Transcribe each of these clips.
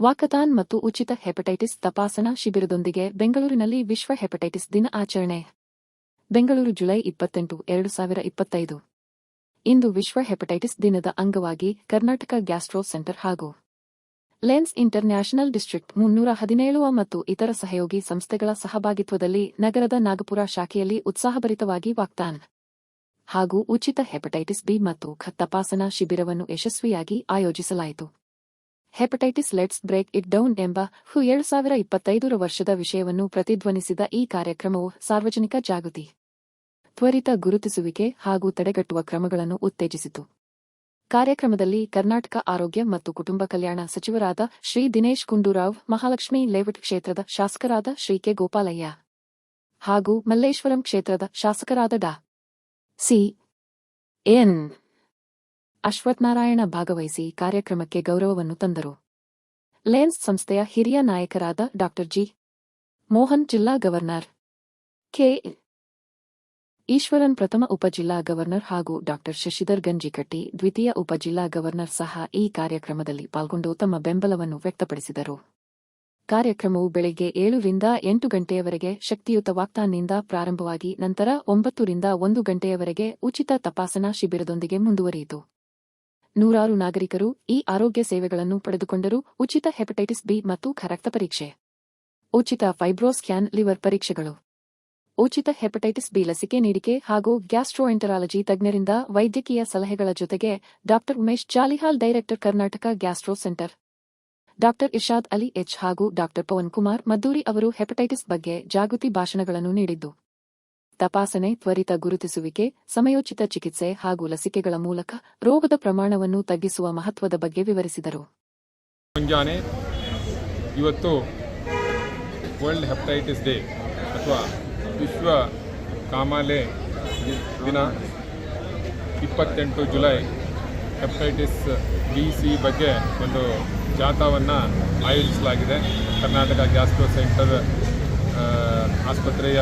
Walkathon ಮತ್ತು ಉಚಿತ hepatitis ತಪಾಸಣಾ ಶಿಬಿರದೊಂದಿಗೆ ಬೆಂಗಳೂರಿನಲ್ಲಿ ವಿಶ್ವ ಹೆಪಟೈಟಿಸ್ ದಿನ ಆಚರಣೆ. ಬೆಂಗಳೂರು ಜುಲೈ ಇಪ್ಪತ್ತೆಂಟು, ಎರಡು ಸಾವಿರ ಇಪ್ಪತ್ತೈದು. ಇಂದು ವಿಶ್ವ ಹೆಪಟೈಟಿಸ್ ದಿನದ ಅಂಗವಾಗಿ ಕರ್ನಾಟಕ ಗ್ಯಾಸ್ಟ್ರೋ ಸೆಂಟರ್ ಹಾಗೂ ಲೆನ್ಸ್ ಇಂಟರ್ ನ್ಯಾಷನಲ್ ಡಿಸ್ಟ್ರಿಕ್ಟ್ ಮುನ್ನೂರ ಹದಿನೇಳು ಮತ್ತು ಇತರ ಸಹಯೋಗಿ ಸಂಸ್ಥೆಗಳ ಸಹಭಾಗಿತ್ವದಲ್ಲಿ ನಗರದ ನಾಗಪುರ ಶಾಖೆಯಲ್ಲಿ ಉತ್ಸಾಹಭರಿತವಾಗಿ ವಾಕ್ತಾನ್ ಹಾಗೂ ಉಚಿತ ಹೆಪಟೈಟಿಸ್ ಬಿ ಮತ್ತು ಖ ತಪಾಸಣಾ ಶಿಬಿರವನ್ನು ಯಶಸ್ವಿಯಾಗಿ ಆಯೋಜಿಸಲಾಯಿತು. Hepatitis let's break it down ಎಂಬ ಹು ಎರಡು ಸಾವಿರ ಇಪ್ಪತ್ತೈದರ ವರ್ಷದ ವಿಷಯವನ್ನು ಪ್ರತಿಧ್ವನಿಸಿದ ಈ ಕಾರ್ಯಕ್ರಮವು ಸಾರ್ವಜನಿಕ ಜಾಗೃತಿ, ತ್ವರಿತ ಗುರುತಿಸುವಿಕೆ ಹಾಗೂ ತಡೆಗಟ್ಟುವ ಕ್ರಮಗಳನ್ನು ಉತ್ತೇಜಿಸಿತು. ಕಾರ್ಯಕ್ರಮದಲ್ಲಿ ಕರ್ನಾಟಕ ಆರೋಗ್ಯ ಮತ್ತು ಕುಟುಂಬ ಕಲ್ಯಾಣ ಸಚಿವರಾದ ಶ್ರೀ ದಿನೇಶ್ ಗುಂಡೂರಾವ್, ಮಹಾಲಕ್ಷ್ಮಿ ಲೇಔಟ್ ಕ್ಷೇತ್ರದ ಶಾಸಕರಾದ ಶ್ರೀ ಕೆ ಗೋಪಾಲಯ್ಯ ಹಾಗೂ ಮಲ್ಲೇಶ್ವರಂ ಕ್ಷೇತ್ರದ ಶಾಸಕರಾದ ಡಾ. ಸಿ. ಎನ್. ಅಶ್ವತ್ಥನಾರಾಯಣ ಭಾಗವಹಿಸಿ ಕಾರ್ಯಕ್ರಮಕ್ಕೆ ಗೌರವವನ್ನು ತಂದರು. ಲೆನ್ಸ್ ಸಂಸ್ಥೆಯ ಹಿರಿಯ ನಾಯಕರಾದ ಡಾ. ಜಿ. ಮೋಹನ್ ಜಿಲ್ಲಾ ಗವರ್ನರ್. ಕೆ. ಈಶ್ವರನ್ ಪ್ರಥಮ ಉಪಜಿಲ್ಲಾ ಗವರ್ನರ್ ಹಾಗೂ ಡಾ. ಶಶಿಧರ್ ಗಂಜಿಕಟ್ಟಿ ದ್ವಿತೀಯ ಉಪಜಿಲ್ಲಾ ಗವರ್ನರ್ ಸಹ ಈ ಕಾರ್ಯಕ್ರಮದಲ್ಲಿ ಪಾಲ್ಗೊಂಡು ತಮ್ಮ ಬೆಂಬಲವನ್ನು ವ್ಯಕ್ತಪಡಿಸಿದರು. ಕಾರ್ಯಕ್ರಮವು ಬೆಳಗ್ಗೆ ಏಳರಿಂದ ಎಂಟು ಗಂಟೆಯವರೆಗೆ ಶಕ್ತಿಯುತ ವಾಕ್ತಾನ್ನಿಂದ ಪ್ರಾರಂಭವಾಗಿ ನಂತರ ಒಂಬತ್ತರಿಂದ ಒಂದು ಗಂಟೆಯವರೆಗೆ ಉಚಿತ ತಪಾಸಣಾ ಶಿಬಿರದೊಂದಿಗೆ ಮುಂದುವರಿಯಿತು. ನೂರಾರು ನಾಗರಿಕರು ಈ ಆರೋಗ್ಯ ಸೇವೆಗಳನ್ನು ಪಡೆದುಕೊಂಡರು. ಉಚಿತ ಹೆಪಟೈಟಿಸ್ ಬಿ ಮತ್ತು ಖರಕ್ತ ಪರೀಕ್ಷೆ. ಉಚಿತ ಫೈಬ್ರೋಸ್ಕ್ಯಾನ್ ಲಿವರ್ ಪರೀಕ್ಷೆಗಳು. ಉಚಿತ ಹೆಪಟೈಟಿಸ್ ಬಿ ಲಸಿಕೆ ನೀಡಿಕೆ ಹಾಗೂ ಗ್ಯಾಸ್ಟ್ರೋಎಂಟರಾಲಜಿ ತಜ್ಞರಿಂದ ವೈದ್ಯಕೀಯ ಸಲಹೆಗಳ ಜೊತೆಗೆ ಡಾ Umesh Jalihal, director Karnataka gastro centre. ಡಾ ಇರ್ಷಾದ್ ಅಲಿ ಎಚ್ ಹಾಗೂ ಡಾ ಪವನ್ ಕುಮಾರ್ ಮದ್ದೂರಿ ಅವರು ಹೆಪಟೈಟಿಸ್ ಬಗ್ಗೆ ಜಾಗೃತಿ ಭಾಷಣಗಳನ್ನು ನೀಡಿದ್ದು. ತಪಾಸಣೆ, ತ್ವರಿತ ಗುರುತಿಸುವಿಕೆ, ಸಮಯೋಚಿತ ಚಿಕಿತ್ಸೆ ಹಾಗೂ ಲಸಿಕೆಗಳ ಮೂಲಕ ರೋಗದ ಪ್ರಮಾಣವನ್ನು ತಗ್ಗಿಸುವ ಮಹತ್ವದ ಬಗ್ಗೆ ವಿವರಿಸಿದರು. ಮುಂಜಾನೆ ಇವತ್ತು ವರ್ಲ್ಡ್ ಹೆಪಟೈಟಿಸ್ ಡೇ ಅಥವಾ ವಿಶ್ವ ಕಾಮಾಲೆ ದಿನ ಇಪ್ಪತ್ತೆಂಟು ಜುಲೈ ಹೆಪಟೈಟಿಸ್ ಬಿ ಸಿ ಬಗ್ಗೆ ಒಂದು ಜಾಥಾವನ್ನು ಆಯೋಜಿಸಲಾಗಿದೆ. ಕರ್ನಾಟಕ ಗ್ಯಾಸ್ಟ್ರೋ ಸೆಂಟರ್ ಆಸ್ಪತ್ರೆಯ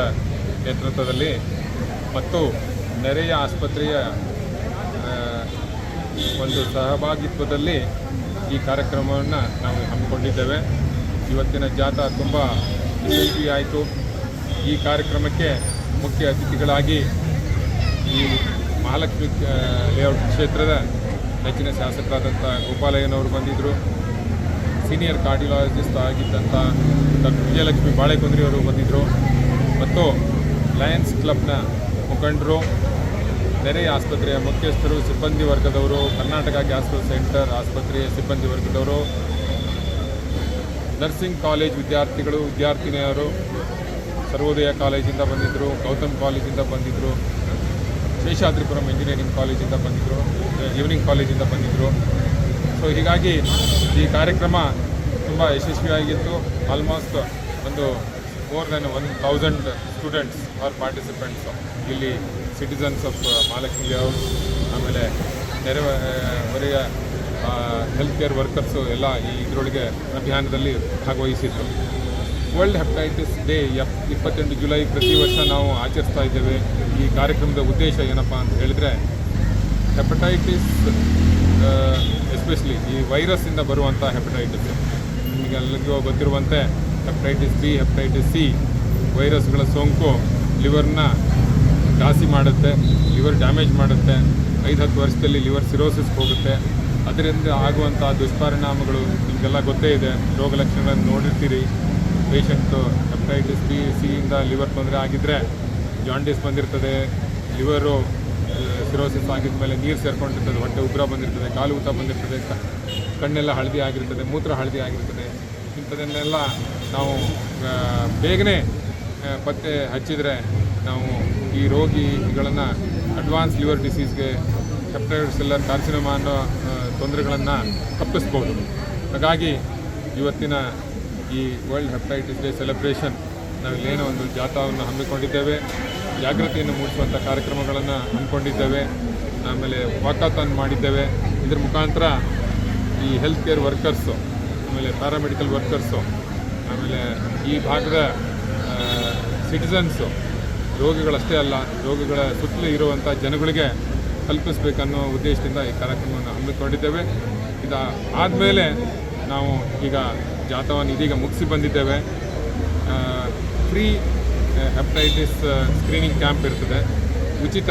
ನೇತೃತ್ವದಲ್ಲಿ ಮತ್ತು ನೆರೆಯ ಆಸ್ಪತ್ರೆಯ ಒಂದು ಸಹಭಾಗಿತ್ವದಲ್ಲಿ ಈ ಕಾರ್ಯಕ್ರಮವನ್ನು ನಾವು ಹಮ್ಮಿಕೊಂಡಿದ್ದೇವೆ. ಇವತ್ತಿನ ಜಾಥಾ ತುಂಬ ಯಶಸ್ವಿಯಾಯಿತು ಈ ಕಾರ್ಯಕ್ರಮಕ್ಕೆ ಮುಖ್ಯ ಅತಿಥಿಗಳಾಗಿ ಈ ಮಹಾಲಕ್ಷ್ಮಿ ಲೇಔಟ್ ಕ್ಷೇತ್ರದ ನೆಚ್ಚಿನ ಶಾಸಕರಾದಂಥ ಗೋಪಾಲಯ್ಯನವರು ಬಂದಿದ್ದರು ಸೀನಿಯರ್ ಕಾರ್ಡಿಯಾಲಜಿಸ್ಟ್ ಆಗಿದ್ದಂಥ ಡಾಕ್ಟರ್ ವಿಜಯಲಕ್ಷ್ಮಿ ಬಾಳೆಕುಂದ್ರಿಯವರು ಬಂದಿದ್ದರು ಮತ್ತು ಲಯನ್ಸ್ ಕ್ಲಬ್ನ ಮುಖಂಡರು, ನೆರೆ ಆಸ್ಪತ್ರೆಯ ಮುಖ್ಯಸ್ಥರು, ಸಿಬ್ಬಂದಿ ವರ್ಗದವರು, ಕರ್ನಾಟಕ ಗ್ಯಾಸ್ಟ್ರೋ ಸೆಂಟರ್ ಆಸ್ಪತ್ರೆಯ ಸಿಬ್ಬಂದಿ ವರ್ಗದವರು, ನರ್ಸಿಂಗ್ ಕಾಲೇಜ್ ವಿದ್ಯಾರ್ಥಿಗಳು, ವಿದ್ಯಾರ್ಥಿನಿಯರು ಸರ್ವೋದಯ ಕಾಲೇಜಿಂದ ಬಂದಿದ್ದರು ಗೌತಮ್ ಕಾಲೇಜಿಂದ ಬಂದಿದ್ದರು ಶೇಷಾದ್ರಿಪುರಂ ಇಂಜಿನಿಯರಿಂಗ್ ಕಾಲೇಜಿಂದ ಬಂದಿದ್ದರು ಈವ್ನಿಂಗ್ ಕಾಲೇಜಿಂದ ಬಂದಿದ್ದರು ಸೊ ಹೀಗಾಗಿ ಈ ಕಾರ್ಯಕ್ರಮ ತುಂಬ ಯಶಸ್ವಿಯಾಗಿತ್ತು. ಆಲ್ಮೋಸ್ಟ್ ಒಂದು more than one thousand students are participants ಇಲ್ಲಿ ಸಿಟಿಸನ್ಸ್ ಆಫ್ ಮಹಾಲಕ್ಷ್ಮಿ ಹೌಸ್ ಆಮೇಲೆ ನೆರೆ ಹೊರೆಯ ಹೆಲ್ತ್ ಕೇರ್ ವರ್ಕರ್ಸು ಎಲ್ಲ ಈ ಇದರೊಳಗೆ ಅಭಿಯಾನದಲ್ಲಿ ಭಾಗವಹಿಸಿದ್ರು. ವರ್ಲ್ಡ್ ಹೆಪಟೈಟಿಸ್ ಡೇ ಎಪ್ ಇಪ್ಪತ್ತೆಂಟು ಜುಲೈ ಪ್ರತಿ ವರ್ಷ ನಾವು ಆಚರಿಸ್ತಾ ಇದ್ದೇವೆ. ಈ ಕಾರ್ಯಕ್ರಮದ ಉದ್ದೇಶ ಏನಪ್ಪ ಅಂತ ಹೇಳಿದ್ರೆ ಹೆಪಟೈಟಿಸ್ ಎಸ್ಪೆಷಲಿ ಈ ವೈರಸ್ಸಿಂದ ಬರುವಂಥ ಹೆಪಟೈಟಿಸ್ ನಿಮಗೆಲ್ಲರಿಗೂ ಗೊತ್ತಿರುವಂತೆ ಹೆಪಟೈಟಿಸ್ ಬಿ ಹೆಪಟೈಟಿಸ್ ಸಿ ವೈರಸ್ಗಳ ಸೋಂಕು ಲಿವರ್ನ ಘಾಸಿ ಮಾಡುತ್ತೆ ಲಿವರ್ ಡ್ಯಾಮೇಜ್ ಮಾಡುತ್ತೆ, ಐದು ಹತ್ತು ವರ್ಷದಲ್ಲಿ ಲಿವರ್ ಸಿರೋಸಿಸ್ ಹೋಗುತ್ತೆ. ಅದರಿಂದ ಆಗುವಂಥ ದುಷ್ಪರಿಣಾಮಗಳು ನಿಮಗೆಲ್ಲ ಗೊತ್ತೇ ಇದೆ. ರೋಗ ಲಕ್ಷಣಗಳನ್ನು ನೋಡಿರ್ತೀರಿ. ಪೇಷಂಟು ಹೆಪಟೈಟಿಸ್ ಬಿ ಸಿಯಿಂದ ಲಿವರ್ ತೊಂದರೆ ಆಗಿದ್ದರೆ ಜಾಂಡಿಸ್ ಬಂದಿರ್ತದೆ ಲಿವರು ಸಿರೋಸಿಸ್ ಆಗಿದ ಮೇಲೆ ನೀರು ಸೇರ್ಕೊಂಡಿರ್ತದೆ, ಹೊಟ್ಟೆ ಉಗ್ರ ಬಂದಿರ್ತದೆ, ಕಾಲು ಊತ ಬಂದಿರ್ತದೆ ಕಣ್ಣೆಲ್ಲ ಹಳದಿ ಆಗಿರ್ತದೆ, ಮೂತ್ರ ಹಳದಿ ಆಗಿರ್ತದೆ. ಇಂಥದನ್ನೆಲ್ಲ ನಾವು ಬೇಗನೆ ಪತ್ತೆ ಹಚ್ಚಿದರೆ ನಾವು ಈ ರೋಗಿಗಳನ್ನು ಅಡ್ವಾನ್ಸ್ ಲಿವರ್ ಡಿಸೀಸ್ಗೆ ಸೆಲ್ಲರ್ ಕಾರ್ಸಿನೋಮಾ ಅನ್ನೋ ತೊಂದರೆಗಳನ್ನು ತಪ್ಪಿಸ್ಬೋದು. ಹಾಗಾಗಿ ಇವತ್ತಿನ ಈ ವರ್ಲ್ಡ್ ಹೆಪ್ಟೈಟಿಸ್ ಡೇ ಸೆಲೆಬ್ರೇಷನ್ ನಾವಿಲ್ಲೇನೋ ಒಂದು ಜಾಥಾವನ್ನು ಹಮ್ಮಿಕೊಂಡಿದ್ದೇವೆ, ಜಾಗೃತಿಯನ್ನು ಮೂಡಿಸುವಂಥ ಕಾರ್ಯಕ್ರಮಗಳನ್ನು ಹಮ್ಮಿಕೊಂಡಿದ್ದೇವೆ, ಆಮೇಲೆ ವಾಕಾಥಾನ್ ಮಾಡಿದ್ದೇವೆ. ಇದ್ರ ಮುಖಾಂತರ ಈ ಹೆಲ್ತ್ ಕೇರ್ ವರ್ಕರ್ಸು ಆಮೇಲೆ ಪ್ಯಾರಾಮೆಡಿಕಲ್ ವರ್ಕರ್ಸು ಆಮೇಲೆ ಈ ಭಾಗದ ಸಿಟಿಸನ್ಸು ರೋಗಿಗಳಷ್ಟೇ ಅಲ್ಲ, ರೋಗಿಗಳ ಸುತ್ತಲೂ ಇರುವಂಥ ಜನಗಳಿಗೆ ಕಲ್ಪಿಸಬೇಕನ್ನೋ ಉದ್ದೇಶದಿಂದ ಈ ಕಾರ್ಯಕ್ರಮವನ್ನು ಹಮ್ಮಿಕೊಂಡಿದ್ದೇವೆ. ಇದು ಆದಮೇಲೆ ನಾವು ಈಗ ಜಾಥವನ್ನು ಇದೀಗ ಮುಗಿಸಿ ಬಂದಿದ್ದೇವೆ. ಫ್ರೀ ಹೆಪಟೈಟಿಸ್ ಸ್ಕ್ರೀನಿಂಗ್ ಕ್ಯಾಂಪ್ ಇರ್ತದೆ. ಉಚಿತ